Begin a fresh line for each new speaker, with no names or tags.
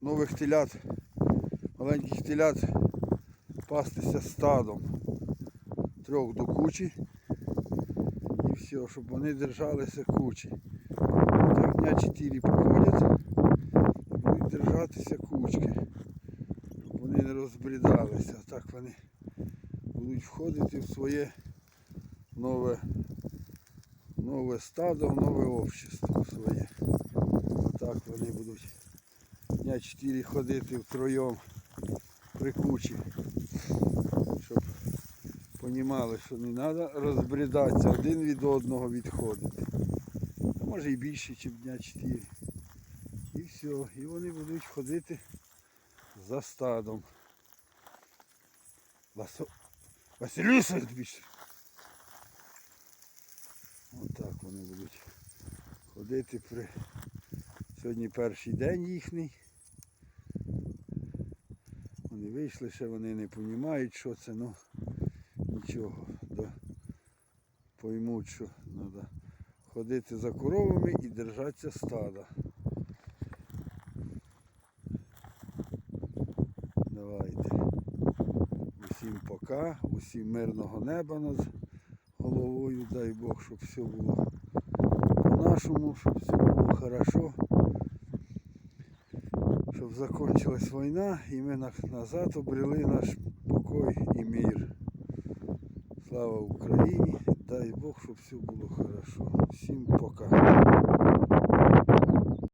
нових телят, маленьких телят пастися стадом. Трьох до кучі. І все, щоб вони держалися кучі. Так дня 4 походять і будуть держатися кучки. Щоб вони не розбрідалися. Так вони будуть входити в своє нове, нове стадо, нове общество своє. Так вони будуть дня 4 ходити втроєм при кучі. Щоб понімали, що не треба розбрідатися, один від одного відходити. А може і більше, ніж дня 4. І все. І вони будуть ходити за стадом. Васо... Василюса більше. Отак вони будуть ходити при сьогодні перший день їхній. Вони вийшли, ще вони не розуміють, що це, ну нічого. Да. Поймуть, що треба ходити за коровами і держатися стада. Давайте. Усім пока, усім мирного неба над головою, дай Бог, щоб все було по-нашому, щоб все було хорошо. Закончилась війна і ми назад обрели наш покой і мир. Слава Україні! Дай Бог, щоб все було хорошо. Всім пока.